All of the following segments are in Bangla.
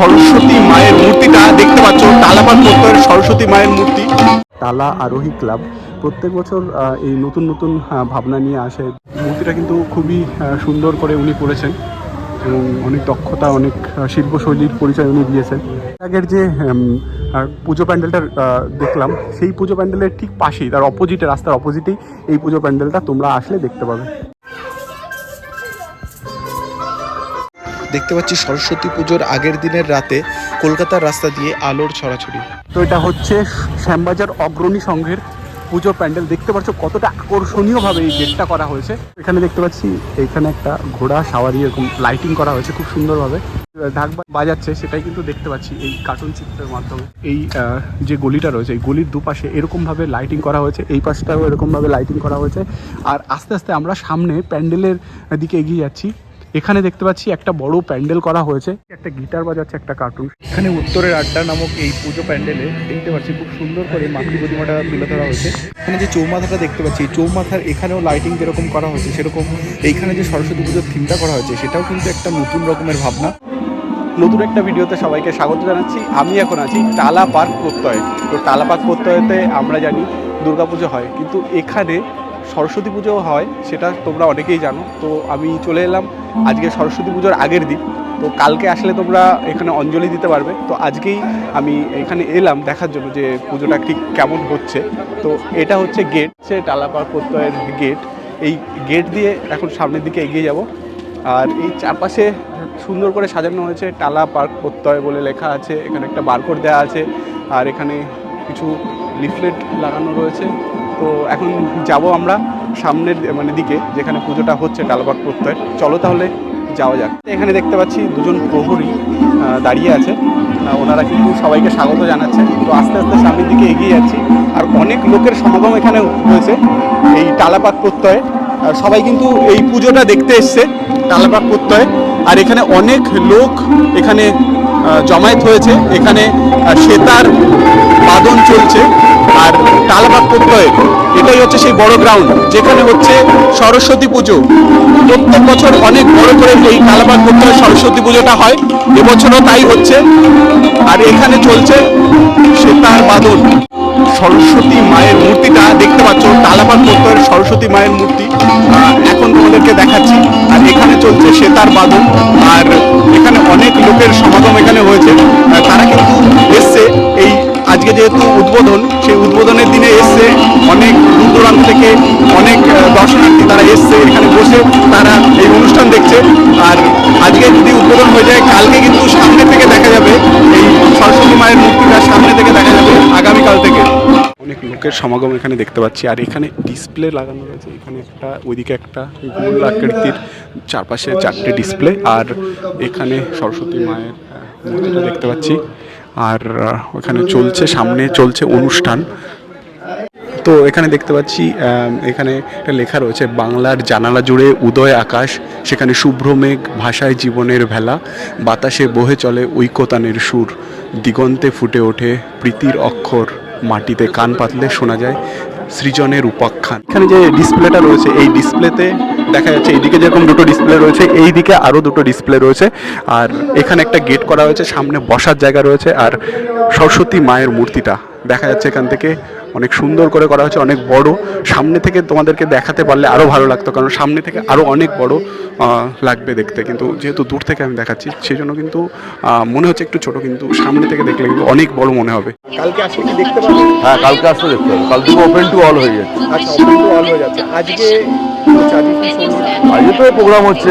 সরস্বতী মায়ের মূর্তিটা দেখতে পাচ্ছ তালাপাত প্রত্যয়ের সরস্বতী মায়ের মূর্তি। তালা আরোহী ক্লাব। প্রত্যেক বছর এই নতুন নতুন ভাবনা নিয়ে আসে। মূর্তিটা কিন্তু খুবই সুন্দর করে উনি করেছেন এবং অনেক দক্ষতা, অনেক শিল্পশৈলীর পরিচয় উনি দিয়েছেন। আগের যে পুজো প্যান্ডেলটা দেখলাম, সেই পুজো প্যান্ডেলের ঠিক পাশেই, তার অপোজিটে রাস্তার অপোজিটেই এই পুজো প্যান্ডেলটা তোমরা আসলে দেখতে পাবে। দেখতে পাচ্ছি সরস্বতী পুজোর আগের দিনের রাতে কলকাতার রাস্তা দিয়ে আলোর ছড়াছড়ি। তো এটা হচ্ছে শ্যামবাজার অগ্রণী সংঘের পুজো প্যান্ডেল। দেখতে পাচ্ছ কতটা আকর্ষণীয়ভাবে এই গেটটা করা হয়েছে। এখানে দেখতে পাচ্ছি এখানে একটা ঘোড়া, সাওয়ারি এরকম লাইটিং করা হয়েছে খুব সুন্দরভাবে। ঢাক বাজাচ্ছে সেটাই কিন্তু দেখতে পাচ্ছি এই কার্টুন চিত্রের মাধ্যমে। এই যে গলিটা রয়েছে, এই গলির দুপাশে এরকমভাবে লাইটিং করা হয়েছে, এই পাশটাও এরকমভাবে লাইটিং করা হয়েছে। আর আস্তে আস্তে আমরা সামনে প্যান্ডেলের দিকে এগিয়ে যাচ্ছি। এখানে দেখতে পাচ্ছি একটা বড় প্যান্ডেল করা হয়েছে। একটা গিটার বাজাচ্ছে, একটা কার্টুন। এখানে উত্তরের আড্ডা নামক এই পুজো প্যান্ডেলে দেখতে পাচ্ছি খুব সুন্দর করে মাতৃ প্রতিমাটা তুলে ধরা হয়েছে। এখানে যে চৌমাথাটা দেখতে পাচ্ছি চৌমাথার এখানেও লাইটিং যেরকম করা হয়েছে, সেরকম এইখানে যে সরস্বতী পুজোর থিমটা করা হয়েছে, সেটাও কিন্তু একটা নতুন রকমের ভাবনা। নতুন একটা ভিডিওতে সবাইকে স্বাগত জানাচ্ছি। আমি এখন আছি টালা পার্ক প্রত্যয়। তো টালা পার্ক প্রত্যয়তে আমরা জানি দুর্গাপুজো হয়, কিন্তু এখানে সরস্বতী পুজো হয়, সেটা তোমরা অনেকেই জানো। তো আমি চলে এলাম আজকে সরস্বতী পুজোর আগের দিন। তো কালকে আসলে তোমরা এখানে অঞ্জলি দিতে পারবে। তো আজকেই আমি এখানে এলাম দেখার জন্য যে পুজোটা ঠিক কেমন হচ্ছে। তো এটা হচ্ছে গেট সে টালা পার্ক প্রত্যয়ের গেট এই গেট দিয়ে এখন সামনের দিকে এগিয়ে যাব। আর এই চারপাশে সুন্দর করে সাজানো হয়েছে টালা পার্ক প্রত্যয় বলে লেখা আছে। এখানে একটা বারকোড দেওয়া আছে। আর এখানে কিছু লিফলেট লাগানো রয়েছে। তো এখন যাব আমরা সামনের মানে দিকে, যেখানে পুজোটা হচ্ছে পার্ক প্রত্যয়। চলো তাহলে যাওয়া যাক। এখানে দেখতে পাচ্ছি দুজন প্রহরী দাঁড়িয়ে আছে। ওনারা কিন্তু সবাইকে স্বাগত জানাচ্ছে। তো আস্তে আস্তে সামনের দিকে এগিয়ে যাচ্ছি। আর অনেক লোকের সমাগম এখানে হয়েছে এই টালাপাক প্রত্যয়ে। আর সবাই কিন্তু এই পুজোটা দেখতে এসছে টালাপাক প্রত্যয়ে। আর এখানে অনেক লোক এখানে জমায়েত হয়েছে। এখানে সেতার বাদন চলছে। আর টালাপাক প্রত্যয়ে, এটাই হচ্ছে সেই বড় গ্রাউন্ড যেখানে হচ্ছে সরস্বতী পুজো। প্রত্যেক বছর অনেক বড় করে এই টালাপাক প্রত্যয়ে সরস্বতী পুজোটা হয়, এবছরও তাই হচ্ছে। আর এখানে চলছে সেতার বাদন সরস্বতী মায়ের মূর্তিটা দেখতে পাচ্ছ তালাপাত প্রত্যয়ের সরস্বতী মায়ের মূর্তি। এখন তোমাদেরকে দেখাচ্ছি, আর এখানে চলছে সেতার বাদন আর এখানে অনেক লোকের সমাগম এখানে হয়েছে। তারা কিন্তু এসছে আজকে যেহেতু উদ্বোধন, সেই উদ্বোধনের দিনে এসছে অনেক দূর দূরান্ত থেকে অনেক দর্শনার্থী তারা এসছে, এখানে বসে তারা এই অনুষ্ঠান দেখছে। আর আজকে যদি উদ্বোধন হয়ে যায়, কালকে কিন্তু সামনে থেকে দেখা যাবে, এই সরস্বতী মায়ের মূর্তিটা সামনে থেকে দেখা যাবে আগামীকাল থেকে। অনেক লোকের সমাগম এখানে দেখতে পাচ্ছি, আর এখানে ডিসপ্লে লাগানো রয়েছে। এখানে একটা, ওইদিকে একটা গোল আকৃতির চারপাশে চারটে ডিসপ্লে, আর এখানে সরস্বতী মায়ের মূর্তিটা দেখতে পাচ্ছি। আর ওখানে চলছে সামনে চলছে অনুষ্ঠান। তো এখানে দেখতে পাচ্ছি এখানে একটা লেখা রয়েছে বাংলার জানালা জুড়ে উদয় আকাশ সেখানে শুভ্র মেঘ ভাষায় জীবনের ভেলা বাতাসে বহে চলে ঐকতানের সুর দিগন্তে ফুটে ওঠে প্রীতির অক্ষর মাটিতে কান পাতলে শোনা যায় সৃজনের উপাখ্যান। এখানে যে ডিসপ্লেটা রয়েছে এই ডিসপ্লেতে দেখা যাচ্ছে এইদিকে যেরকম দুটো ডিসপ্লে রয়েছে এই দিকে আরও দুটো ডিসপ্লে রয়েছে। আর এখানে একটা গেট করা হয়েছে, সামনে বসার জায়গা রয়েছে, আর সরস্বতী মায়ের মূর্তিটা দেখা যাচ্ছে এখান থেকে। অনেক সুন্দর করে করা হয়েছে অনেক বড়। সামনে থেকে তোমাদেরকে দেখাতে পারলে আরও ভালো লাগতো কারণ সামনে থেকে আরও অনেক বড় আহ, লাগবে দেখতে। কিন্তু যেহেতু দূর থেকে আমি দেখাচ্ছি সেই জন্য কিন্তু মনে হচ্ছে একটু ছোট কিন্তু সামনে থেকে দেখলে কিন্তু অনেক বড় মনে হবে। কালকে আসলে কি দেখতে পাবে? হ্যাঁ কালকে আসতে দেখতে হবে কাল থেকে ওপেন টু অল হয়ে যাচ্ছে। আচ্ছা ওপেন টু অল হয়ে যাচ্ছে। আজকে আজকে তো প্রোগ্রাম হচ্ছে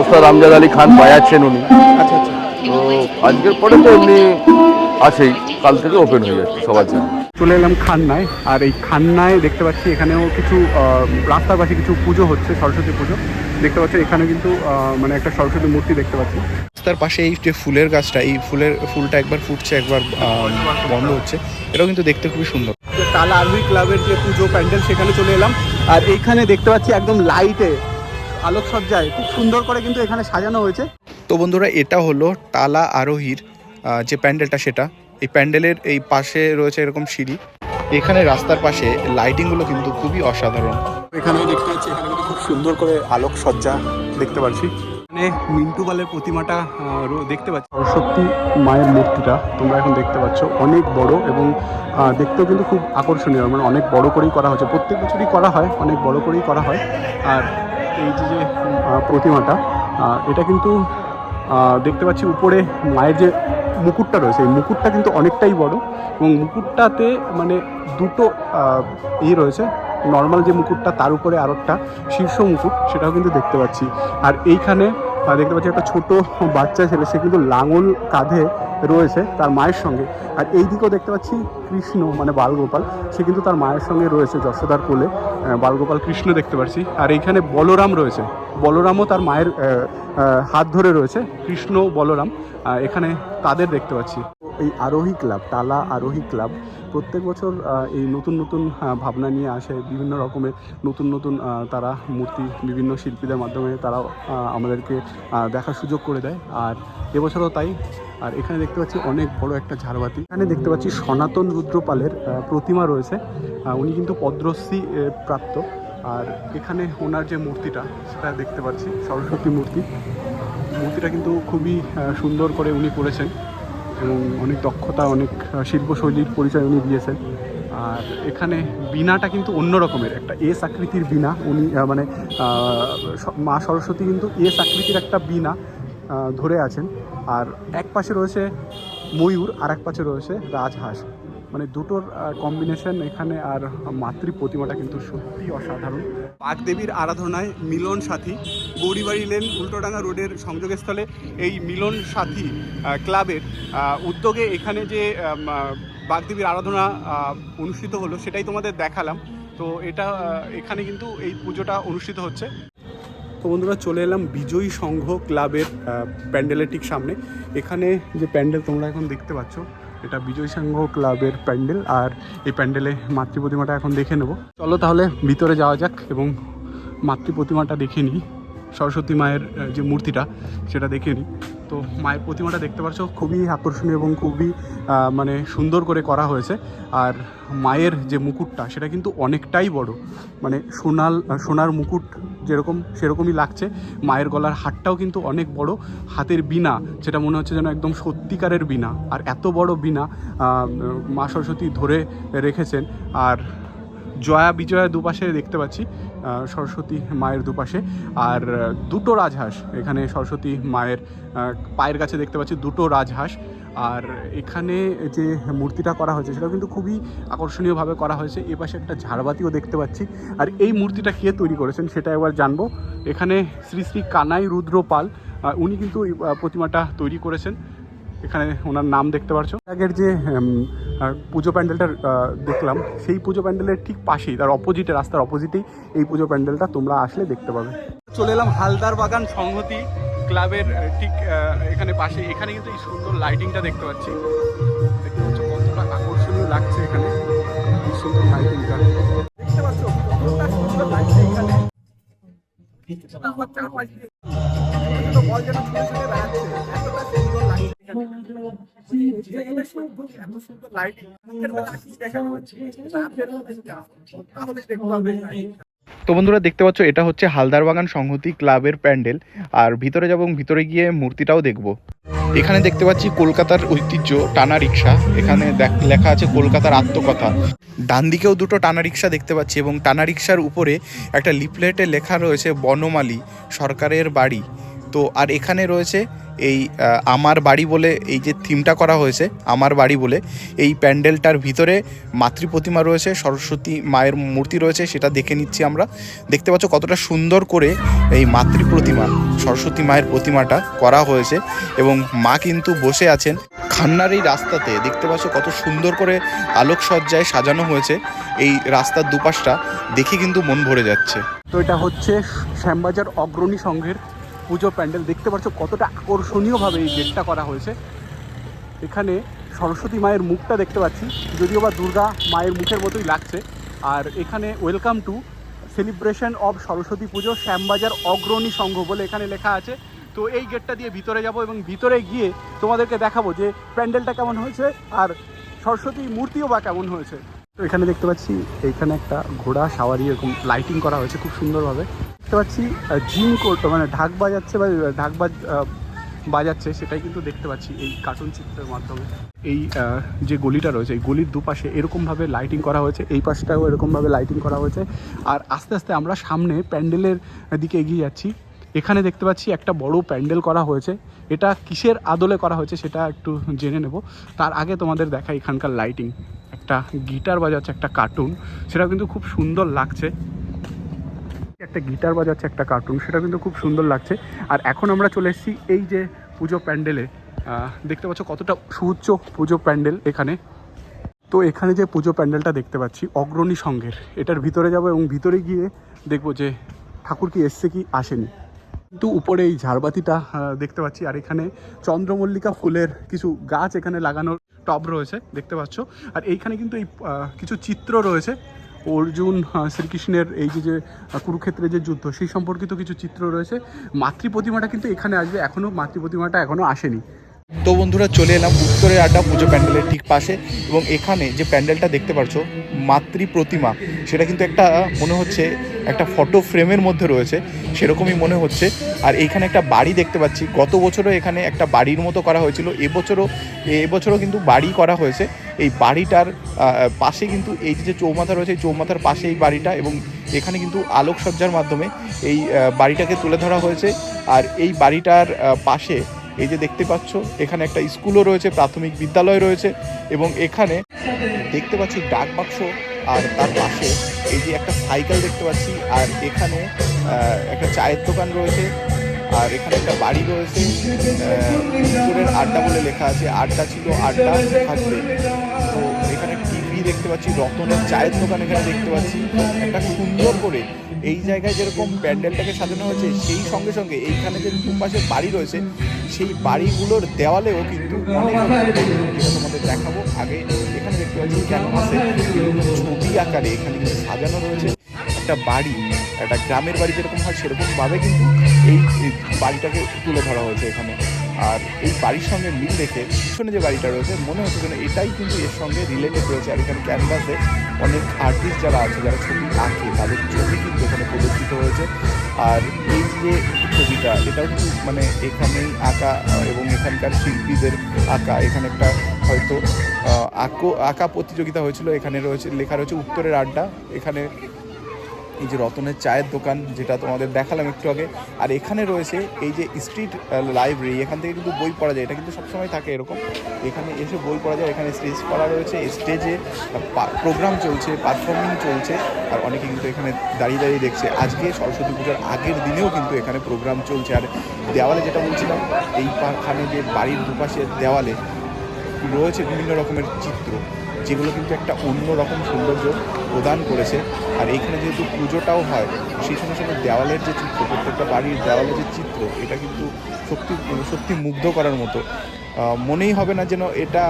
ওস্তাদ আমজাদ আলী খান বাজাচ্ছেন উনি। আচ্ছা আচ্ছা। তো আজকের পরে তো এমনি আছেই কাল থেকে ওপেন হয়ে যাচ্ছে সবার জন্য। চলে এলাম খান্নায়। আর এই খান্নায় দেখতে পাচ্ছি এখানেও কিছু রাস্তার পাশে কিছু পুজো হচ্ছে সরস্বতী পুজো। দেখতে পাচ্ছি এখানে কিন্তু মানে একটা সরস্বতী মূর্তি দেখতে পাচ্ছি। রাস্তার পাশে এই যে ফুলের গাছটা এই ফুলের ফুলটা একবার ফুটছে একবার বন্ধ হচ্ছে। এটাও কিন্তু দেখতে খুবই সুন্দর। তালা আরবি ক্লাবের যে পুজো প্যান্ডেল সেখানে চলে এলাম। আর এইখানে দেখতে পাচ্ছি একদম লাইটে আলোকসজ্জায় খুব সুন্দর করে কিন্তু এখানে সাজানো হয়েছে। তো বন্ধুরা এটা হলো টালা আরোহীর যে প্যান্ডেলটা সেটা। এই প্যান্ডেলের এই পাশে রয়েছে এরকম সিঁড়ি। এখানে রাস্তার পাশে লাইটিংগুলো কিন্তু খুবই অসাধারণ। এখানে দেখতে পাচ্ছি, এখানে কিন্তু খুব সুন্দর করে আলোকসজ্জা দেখতে পাচ্ছি। এখানে মিন্টু বালের প্রতিমাটা দেখতে পাচ্ছি। সরস্বতী মায়ের মূর্তিটা তোমরা এখন দেখতে পাচ্ছ। অনেক বড় এবং দেখতেও কিন্তু খুব আকর্ষণীয়। মানে অনেক বড় করেই করা হচ্ছে প্রত্যেক বছরই করা হয়, অনেক বড় করেই করা হয়। আর এই যে যে প্রতিমাটা এটা কিন্তু দেখতে পাচ্ছি উপরে মায়ের যে মুকুটটা রয়েছে। এই মুকুটটা কিন্তু অনেকটাই বড় এবং মুকুটটাতে মানে দুটো ইয়ে রয়েছে। নর্মাল যে মুকুটটা, তার উপরে আর একটা শীর্ষ মুকুট, সেটাও কিন্তু দেখতে পাচ্ছি। আর এইখানে দেখতে পাচ্ছি একটা ছোট বাচ্চা ছেলে, সে কিন্তু লাঙল কাঁধে রয়েছে তার মায়ের সঙ্গে। আর এই দিকেও দেখতে পাচ্ছি কৃষ্ণ মানে বালগোপাল। সে কিন্তু তার মায়ের সঙ্গে রয়েছে যশোদার কোলে। বালগোপাল কৃষ্ণ দেখতে পাচ্ছি। আর এইখানে বলরাম রয়েছে। বলরামও তার মায়ের হাত ধরে রয়েছে। কৃষ্ণ বলরাম এখানে তাদের দেখতে পাচ্ছি। এই আরোহী ক্লাব টালা আরোহী ক্লাব, প্রত্যেক বছর এই নতুন নতুন ভাবনা নিয়ে আসে, বিভিন্ন রকমের নতুন নতুন তারা মূর্তি বিভিন্ন শিল্পীদের মাধ্যমে তারা আমাদেরকে দেখার সুযোগ করে দেয়। আর এবছরও তাই। আর এখানে দেখতে পাচ্ছি অনেক বড় একটা ঝাড়বাতি। এখানে দেখতে পাচ্ছি সনাতন রুদ্রপালের প্রতিমা রয়েছে। উনি কিন্তু পদ্মশ্রী প্রাপ্ত। আর এখানে ওনার যে মূর্তিটা, সেটা দেখতে পাচ্ছি, সরস্বতী মূর্তি। মূর্তিটা কিন্তু খুবই সুন্দর করে উনি করেছেন। এবং অনেক দক্ষতা, অনেক শিল্পশৈলীর পরিচয় উনি দিয়েছেন। আর এখানে বীণাটা কিন্তু অন্য রকমের, একটা এস আকৃতির বীণা। উনি মানে মা সরস্বতী কিন্তু এস আকৃতির একটা বীণা ধরে আছেন। আর এক পাশে রয়েছে ময়ূর আর এক পাশে রয়েছে রাজহাঁস। মানে দুটোর কম্বিনেশন এখানে আর মাতৃ প্রতিমাটা কিন্তু সত্যি অসাধারণ। বাগদেবীর আরাধনায় মিলন সাথী গৌরীবাড়ি লেন উল্টোডাঙ্গা রোডের সংযোগস্থলে এই মিলন সাথী ক্লাবের উদ্যোগে এখানে যে বাগদেবীর আরাধনা অনুষ্ঠিত হলো সেটাই তোমাদের দেখালাম। তো এটা এখানে কিন্তু এই পুজোটা অনুষ্ঠিত হচ্ছে। তো বন্ধুরা চলে এলাম বিজয়ী সংঘ ক্লাবের প্যান্ডেলের ঠিক সামনে। এখানে যে প্যান্ডেল তোমরা এখন দেখতে পাচ্ছ এটা বিজয় সংঘ ক্লাবের প্যান্ডেল, আর এই প্যান্ডেলে মাতৃ প্রতিমাটা এখন দেখে নেব। চলো তাহলে ভিতরে যাওয়া যাক এবং মাতৃ প্রতিমাটা দেখে নিই। সরস্বতী মায়ের যে মূর্তিটা, সেটা দেখে নিই। তো মায়ের প্রতিমাটা দেখতে পাচ্ছ, খুবই আকর্ষণীয় এবং খুবই মানে সুন্দর করে করা হয়েছে। আর মায়ের যে মুকুটটা, সেটা কিন্তু অনেকটাই বড়। মানে সোনাল, সোনার মুকুট যেরকম, সেরকমই লাগছে। মায়ের গলার হাটটাও কিন্তু অনেক বড়। হাতের বিনা যেটা মনে হচ্ছে যেন একদম সত্যিকারের বিনা আর এত বড় বিনা মা সরস্বতী ধরে রেখেছেন। আর জয়া বিজয়া দুপাশে দেখতে পাচ্ছি সরস্বতী মায়ের দুপাশে। আর দুটো রাজহাঁস এখানে সরস্বতী মায়ের পায়ের কাছে দেখতে পাচ্ছি দুটো রাজহাঁস। আর এখানে যে মূর্তিটা করা হয়েছে সেটা কিন্তু খুবই আকর্ষণীয়ভাবে করা হয়েছে। এ পাশে একটা ঝাড়বাতিও দেখতে পাচ্ছি। আর এই মূর্তিটা কে তৈরি করেছেন সেটা এবার জানব। এখানে শ্রী শ্রী কানাই রুদ্রপাল উনি কিন্তু প্রতিমাটা তৈরি করেছেন। এখানে ওনার নাম দেখতে পাচ্ছ আগের যে পুজো প্যান্ডেলটা দেখলাম, সেই পুজো প্যান্ডেলের ঠিক পাশেই, তার অপোজিটে রাস্তার অপোজিটেই এই পুজো প্যান্ডেলটা তোমরা আসলে দেখতে পাবে। চলে এলাম হালদার বাগান সংহতি ক্লাবের ঠিক এখানে পাশে এখানে কিন্তু এই সুন্দর লাইটিংটা দেখতে পাচ্ছি। দেখতে আকর্ষণীয় লাগছে এখানে। সুন্দর লাইটিংটা দেখতে পাচ্ছ সুন্দর লাগছে এখানে। তো বন্ধুরা দেখতে পাচ্ছ, এটা হচ্ছে হালদারবাগান সংহতি ক্লাবের প্যান্ডেল। আর ভিতরে যাব ভিতরে গিয়ে মূর্তিটাও দেখব। এখানে দেখতে পাচ্ছি কলকাতার ঐতিহ্য, টানা রিক্সা। এখানে লেখা আছে কলকাতার আত্মকথা। ডান দিকেও দুটো টানা রিক্সা দেখতে পাচ্ছি এবং টানা রিক্সার উপরে একটা লিফলেটে লেখা রয়েছে, বনমালী সরকারের বাড়ি। তো আর এখানে রয়েছে এই আমার বাড়ি বলে এই যে থিমটা করা হয়েছে, আমার বাড়ি বলে, এই প্যান্ডেলটার ভিতরে মাতৃ প্রতিমা রয়েছে, সরস্বতী মায়ের মূর্তি রয়েছে, সেটা দেখে নিচ্ছি আমরা। দেখতে পাচ্ছ কতটা সুন্দর করে এই মাতৃ প্রতিমা, সরস্বতী মায়ের প্রতিমাটা করা হয়েছে এবং মা কিন্তু বসে আছেন খান্নার এই রাস্তাতে। দেখতে পাচ্ছ কত সুন্দর করে আলোকসজ্জায় সাজানো হয়েছে এই রাস্তার দুপাশটা, দেখে কিন্তু মন ভরে যাচ্ছে। তো এটা হচ্ছে শ্যামবাজার অগ্রণী সংঘের পুজো প্যান্ডেল। দেখতে পাচ্ছ কতটা আকর্ষণীয়ভাবে এই গেটটা করা হয়েছে। এখানে সরস্বতী মায়ের মুখটা দেখতে পাচ্ছি, যদিও বা দুর্গা মায়ের মুখের মতোই লাগছে। আর এখানে welcome to celebration of Saraswati Pujo, Shyambazar Agrani সংঘ বলে এখানে লেখা আছে। তো এই গেটটা দিয়ে ভিতরে যাব এবং ভিতরে গিয়ে তোমাদেরকে দেখাবো যে প্যান্ডেলটা কেমন হয়েছে আর সরস্বতী মূর্তিও বা কেমন হয়েছে। তো এখানে দেখতে পাচ্ছি এখানে একটা ঘোড়া, সাওয়ারি এরকম লাইটিং করা হয়েছে খুব সুন্দরভাবে। দেখতে পাচ্ছি জিম করতো মানে ঢাক বাজাচ্ছে বা ঢাক বাজ বাজাচ্ছে সেটাই কিন্তু দেখতে পাচ্ছি এই কার্টুন চিত্রের মাধ্যমে। এই যে গলিটা রয়েছে, এই গলির দুপাশে এরকমভাবে লাইটিং করা হয়েছে, এই পাশটাও এরকমভাবে লাইটিং করা হয়েছে। আর আস্তে আস্তে আমরা সামনে প্যান্ডেলের দিকে এগিয়ে যাচ্ছি। এখানে দেখতে পাচ্ছি একটা বড় প্যান্ডেল করা হয়েছে। এটা কিসের আদলে করা হয়েছে সেটা একটু জেনে নেব। তার আগে তোমাদের দেখা এখানকার লাইটিং একটা গিটার বাজাচ্ছে, একটা কার্টুন সেটা কিন্তু খুব সুন্দর লাগছে। একটা গিটার বাজাচ্ছে, একটা কার্টুন সেটা কিন্তু খুব সুন্দর লাগছে। আর এখন আমরা চলে এসেছি এই যে পুজো প্যান্ডেলে। দেখতে পাচ্ছ কতটা সুউচ্চ পুজো প্যান্ডেল এখানে। তো এখানে যে পুজো প্যান্ডেলটা দেখতে পাচ্ছি, অগ্রণী সঙ্ঘের এটার ভিতরে যাব এবং ভিতরে গিয়ে দেখব যে ঠাকুর কি এসছে কি আসেনি। কিন্তু উপরে এই ঝাড়বাতিটা দেখতে পাচ্ছি। আর এখানে চন্দ্রমল্লিকা ফুলের কিছু গাছ এখানে লাগানোর টব রয়েছে, দেখতে পাচ্ছ। আর এইখানে কিন্তু এই কিছু চিত্র রয়েছে। অর্জুন শ্রীকৃষ্ণের এই যে যে কুরুক্ষেত্রের যে যুদ্ধ, সেই সম্পর্কিত কিছু চিত্র রয়েছে। মাতৃ প্রতিমাটা কিন্তু এখানে আসবে এখনও মাতৃ প্রতিমাটা এখনও আসেনি। তো বন্ধুরা, চলে এলাম উত্তরের আড্ডা পুজো প্যান্ডেলের ঠিক পাশে, এবং এখানে যে প্যান্ডেলটা দেখতে পাচ্ছ মাতৃ প্রতিমা, সেটা কিন্তু একটা, মনে হচ্ছে একটা ফটো ফ্রেমের মধ্যে রয়েছে, সেরকমই মনে হচ্ছে। আর এইখানে একটা বাড়ি দেখতে পাচ্ছি। গত বছরও এখানে একটা বাড়ির মতো করা হয়েছিল। এবছরও এবছরও কিন্তু বাড়ি করা হয়েছে। এই বাড়িটার পাশে কিন্তু এই যে চৌমাথা রয়েছে, এই চৌমাথার পাশে এই বাড়িটা এবং এখানে কিন্তু আলোকসজ্জার মাধ্যমে এই বাড়িটাকে তুলে ধরা হয়েছে। আর এই বাড়িটার পাশে এই যে দেখতে পাচ্ছ, এখানে একটা স্কুলও রয়েছে, প্রাথমিক বিদ্যালয় রয়েছে এবং এখানে দেখতে পাচ্ছি ডাক বাক্স আর তার পাশে এই যে একটা সাইকেল দেখতে পাচ্ছি, আর এখানে একটা চায়ের দোকান রয়েছে, আর এখানে একটা বাড়ি রয়েছে। উত্তরের আড্ডা বলে লেখা আছে, আড্ডা ছিল আড্ডা থাকবে। তো এখানে টিভি দেখতে পাচ্ছি, রতনের চায়ের দোকান এখানে দেখতে পাচ্ছি। একটা সুন্দর করে এই জায়গায় যেরকম প্যান্ডেলটাকে সাজানো হয়েছে, সেই সঙ্গে সঙ্গে এইখানে যে দুপাশে বাড়ি রয়েছে, সেই বাড়িগুলোর দেওয়ালেও কিন্তু অনেক তোমাদের দেখাবো আগে। এখানে দেখতে পাচ্ছি ক্যানভাসে ছবি আকারে এখানে কিন্তু সাজানো রয়েছে। একটা বাড়ি, একটা গ্রামের বাড়ি যেরকম হয় সেরকমভাবে কিন্তু এই বাড়িটাকে তুলে ধরা হয়েছে এখানে। আর এই বাড়ির সঙ্গে মিল রেখে পিছনে যে বাড়িটা রয়েছে, মনে হচ্ছে যেন এটাই কিন্তু এর সঙ্গে রিলেটেড রয়েছে। আর এখানে ক্যানভাসে অনেক আর্টিস্ট যারা আছে, যারা ছবি আঁকে, তাদের ছবি কিন্তু এখানে প্রদর্শিত হয়েছে। আর এই যে ছবিটা, এটাও কিন্তু মানে এখানেই আঁকা এবং এখানকার শিল্পীদের আঁকা। এখানে একটা হয়তো আঁকো, আঁকা প্রতিযোগিতা হয়েছিল। এখানে রয়েছে, লেখা রয়েছে উত্তরের আড্ডা। এখানে এই যে রতনের চায়ের দোকান, যেটা তোমাদের দেখালাম একটু আগে, আর এখানে রয়েছে এই যে স্ট্রিট লাইব্রেরি এখান থেকে কিন্তু বই পড়া যায়, এটা কিন্তু সবসময় থাকে এরকম। এখানে এসে বই পড়া যায়, এখানে স্টেজ করা রয়েছে স্টেজে প্রোগ্রাম চলছে পারফর্মিং চলছে, আর অনেকে কিন্তু এখানে দাঁড়িয়ে দাঁড়িয়ে দেখছে। আজকে সরস্বতী পুজোর আগের দিনেও কিন্তু এখানে প্রোগ্রাম চলছে, আর দেওয়ালে যেটা বলছিলাম এইখানে যে বাড়ির দুপাশের দেওয়ালে রয়েছে বিভিন্ন রকমের চিত্র, যেগুলো কিন্তু একটা অন্য রকম সৌন্দর্য। প্রদান করেছে। আর এইখানে যেহেতু পুজোটাও হয় সেই সঙ্গে সঙ্গে দেওয়ালের যে চিত্র প্রত্যেকটা বাড়ির দেওয়ালের যে চিত্র এটা কিন্তু সত্যি সত্যি মুগ্ধ করার মতো। মনেই হবে না যেন এটা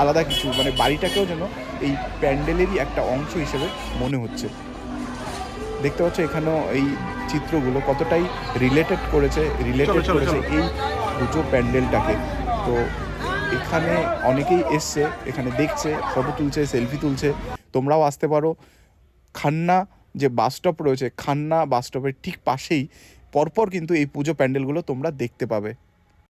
আলাদা কিছু মানে বাড়িটাকেও যেন এই প্যান্ডেলেরই একটা অংশ হিসেবে মনে হচ্ছে। দেখতে পাচ্ছ এখানেও এই চিত্রগুলো কতটাই রিলেটেড করেছে রিলেটেড করেছে এই পুজো প্যান্ডেলটাকে। তো এখানে অনেকেই এসছে এখানে দেখছে ফটো তুলছে সেলফি তুলছে। তোমরাও আসতে পারো। খান্না যে বাস স্টপ রয়েছে, খান্না বাস স্টপের ঠিক পাশেই পরপর কিন্তু এই পুজো প্যান্ডেলগুলো তোমরা দেখতে পাবে।